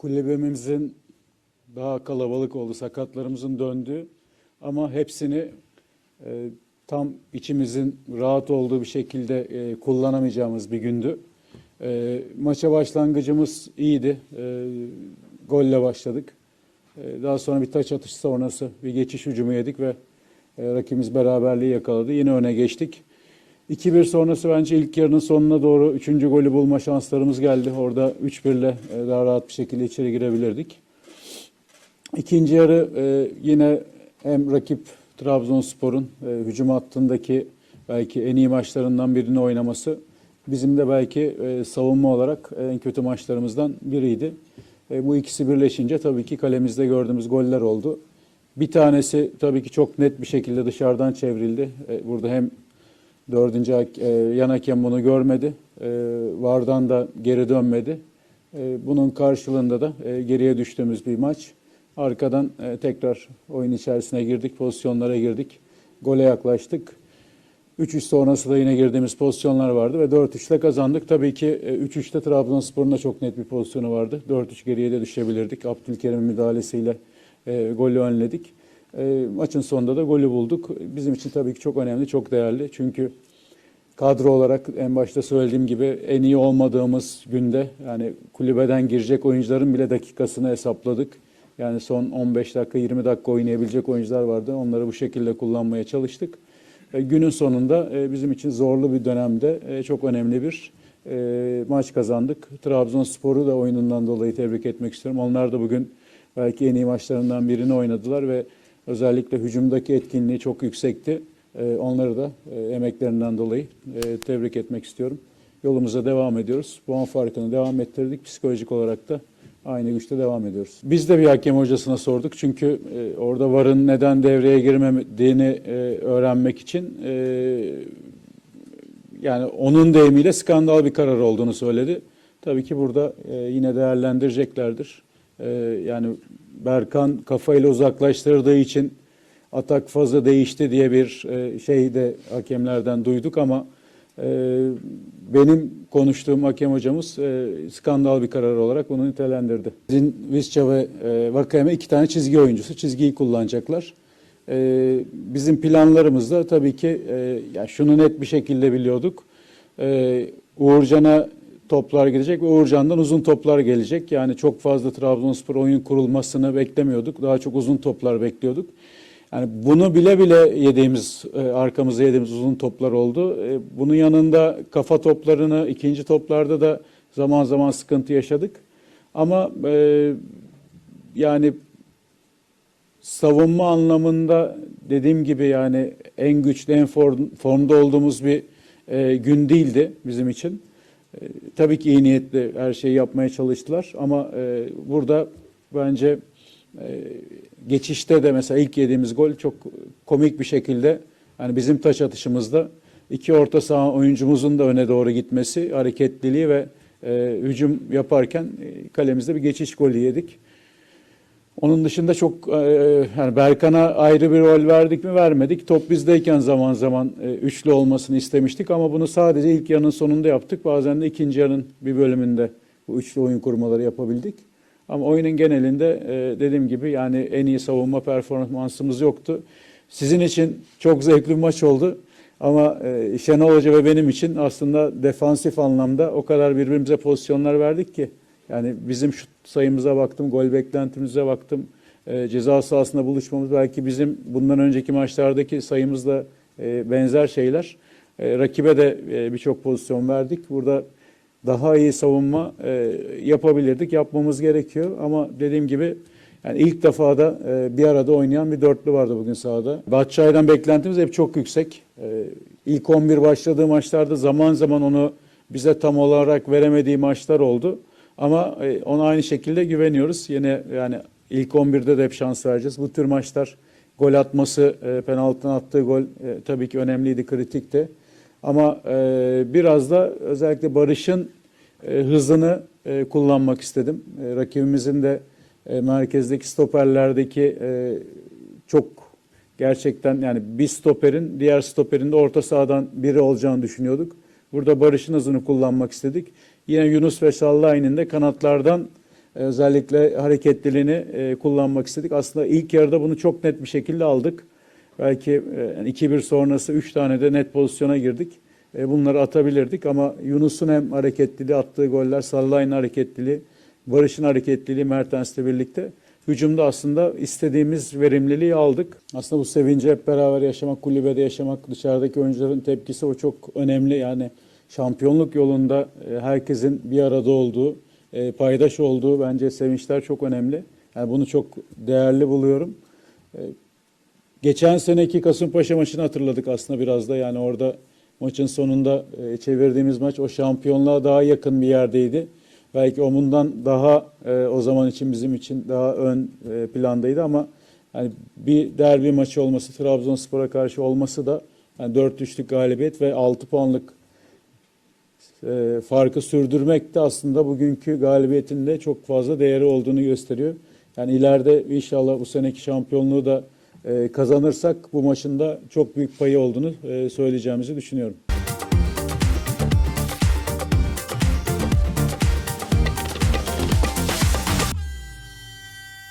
kulübemizin daha kalabalık oldu, sakatlarımızın döndüğü ama hepsini e, tam içimizin rahat olduğu bir şekilde e, kullanamayacağımız bir gündü. E, maça başlangıcımız iyiydi. E, golle başladık. E, daha sonra bir taç atışı sonrası bir geçiş hücumu yedik ve e, rakibimiz beraberliği yakaladı. Yine öne geçtik. 2-1 sonrası bence ilk yarının sonuna doğru 3. golü bulma şanslarımız geldi. Orada 3-1 ile e, daha rahat bir şekilde içeri girebilirdik. İkinci yarı e, yine hem rakip Trabzonspor'un e, hücum hattındaki belki en iyi maçlarından birini oynaması bizim de belki savunma olarak en kötü maçlarımızdan biriydi. Bu ikisi birleşince tabii ki kalemizde gördüğümüz goller oldu. Bir tanesi tabii ki çok net bir şekilde dışarıdan çevrildi. Burada hem dördüncü e, yan hakem bunu görmedi. E, Vardan da geri dönmedi. E, bunun karşılığında da e, geriye düştüğümüz bir maç. Arkadan tekrar oyun içerisine girdik, pozisyonlara girdik. Gole yaklaştık. 3-3 sonrası da yine girdiğimiz pozisyonlar vardı ve 4-3'le kazandık. Tabii ki e, 3-3'te Trabzonspor'un da çok net bir pozisyonu vardı. 4-3 geriye de düşebilirdik. Abdülkerim'in müdahalesiyle golü önledik. E, maçın sonunda da golü bulduk. Bizim için tabii ki çok önemli, çok değerli. Çünkü kadro olarak en başta söylediğim gibi en iyi olmadığımız günde yani kulübeden girecek oyuncuların bile dakikasını hesapladık. Yani son 15 dakika 20 dakika oynayabilecek oyuncular vardı. Onları bu şekilde kullanmaya çalıştık. E, günün sonunda e, bizim için zorlu bir dönemde e, çok önemli bir e, maç kazandık. Trabzonspor'u da oyunundan dolayı tebrik etmek istiyorum. Onlar da bugün belki en iyi maçlarından birini oynadılar ve özellikle hücumdaki etkinliği çok yüksekti. E, onları da e, emeklerinden dolayı e, tebrik etmek istiyorum. Yolumuza devam ediyoruz. Puan farkını devam ettirdik. Psikolojik olarak da aynı güçte devam ediyoruz. Biz de bir hakem hocasına sorduk. Çünkü e, orada VAR'ın neden devreye girmediğini öğrenmek için yani onun deyimiyle skandal bir karar olduğunu söyledi. Tabii ki burada yine değerlendireceklerdir. Yani Berkan kafayla uzaklaştırdığı için atak fazla değişti diye bir e, şey de hakemlerden duyduk ama e, benim konuştuğum hakem hocamız e, skandal bir karar olarak bunu nitelendirdi. Visca ve e, Vakame iki tane çizgi oyuncusu çizgiyi kullanacaklar. E, bizim planlarımızda tabii ki e, ya şunu net bir şekilde biliyorduk. E, Uğurcan'a toplar gidecek ve Uğurcan'dan uzun toplar gelecek. Yani çok fazla Trabzonspor oyun kurulmasını beklemiyorduk. Daha çok uzun toplar bekliyorduk. Yani bunu bile bile yediğimiz, e, arkamıza yediğimiz uzun toplar oldu. E, Bunun yanında kafa toplarını ikinci toplarda da zaman zaman sıkıntı yaşadık. Ama e, yani savunma anlamında dediğim gibi yani en güçlü, en form- formda olduğumuz bir e, gün değildi bizim için. E, tabii ki iyi niyetli her şeyi yapmaya çalıştılar ama e, burada bence e, geçişte de mesela ilk yediğimiz gol çok komik bir şekilde yani bizim taç atışımızda iki orta saha oyuncumuzun da öne doğru gitmesi, hareketliliği ve e, hücum yaparken e, kalemizde bir geçiş golü yedik. Onun dışında çok e, yani Berkan'a ayrı bir rol verdik mi vermedik. Top bizdeyken zaman zaman e, üçlü olmasını istemiştik ama bunu sadece ilk yarının sonunda yaptık. Bazen de ikinci yarının bir bölümünde bu üçlü oyun kurmaları yapabildik. Ama oyunun genelinde e, dediğim gibi yani en iyi savunma performansımız yoktu. Sizin için çok zevkli bir maç oldu. Ama e, Şenol Hoca ve benim için aslında defansif anlamda o kadar birbirimize pozisyonlar verdik ki. Yani bizim şut sayımıza baktım, gol beklentimize baktım. E, ceza sahasında buluşmamız belki bizim bundan önceki maçlardaki sayımızla e, benzer şeyler. E, rakibe de e, birçok pozisyon verdik. Burada daha iyi savunma e, yapabilirdik, yapmamız gerekiyor. Ama dediğim gibi yani ilk defa da e, bir arada oynayan bir dörtlü vardı bugün sahada. Bahçay'dan beklentimiz hep çok yüksek. E, ilk 11 başladığı maçlarda zaman zaman onu bize tam olarak veremediği maçlar oldu. Ama e, ona aynı şekilde güveniyoruz. Yine yani ilk 11'de de hep şans vereceğiz. Bu tür maçlar gol atması, e, penaltıdan attığı gol e, tabii ki önemliydi, kritikti. Ama biraz da özellikle Barış'ın hızını kullanmak istedim. Rakibimizin de merkezdeki stoperlerdeki çok gerçekten yani bir stoperin diğer stoperin de orta sahadan biri olacağını düşünüyorduk. Burada Barış'ın hızını kullanmak istedik. Yine Yunus ve Sallahin'in de kanatlardan e, özellikle hareketliliğini e, kullanmak istedik. Aslında ilk yarıda bunu çok net bir şekilde aldık. Belki e, yani 2-1 sonrası 3 tane de net pozisyona girdik. E, bunları atabilirdik ama Yunus'un hem hareketliliği attığı goller, Salah'ın hareketliliği, Barış'ın hareketliliği Mertens'le birlikte hücumda aslında istediğimiz verimliliği aldık. Aslında bu sevinci hep beraber yaşamak, kulübede yaşamak, dışarıdaki oyuncuların tepkisi o çok önemli. Yani şampiyonluk yolunda e, herkesin bir arada olduğu, e, paydaş olduğu bence sevinçler çok önemli. Yani bunu çok değerli buluyorum. E, Geçen seneki Kasımpaşa maçını hatırladık aslında biraz da. Yani orada maçın sonunda çevirdiğimiz maç o şampiyonluğa daha yakın bir yerdeydi. Belki o bundan daha e, o zaman için bizim için daha ön e, plandaydı ama yani bir derbi maçı olması Trabzonspor'a karşı olması da yani 4-3'lük galibiyet ve 6 puanlık e, farkı sürdürmek de aslında bugünkü galibiyetin de çok fazla değeri olduğunu gösteriyor. Yani ileride inşallah bu seneki şampiyonluğu da e, kazanırsak bu maçın da çok büyük payı olduğunu e, söyleyeceğimizi düşünüyorum.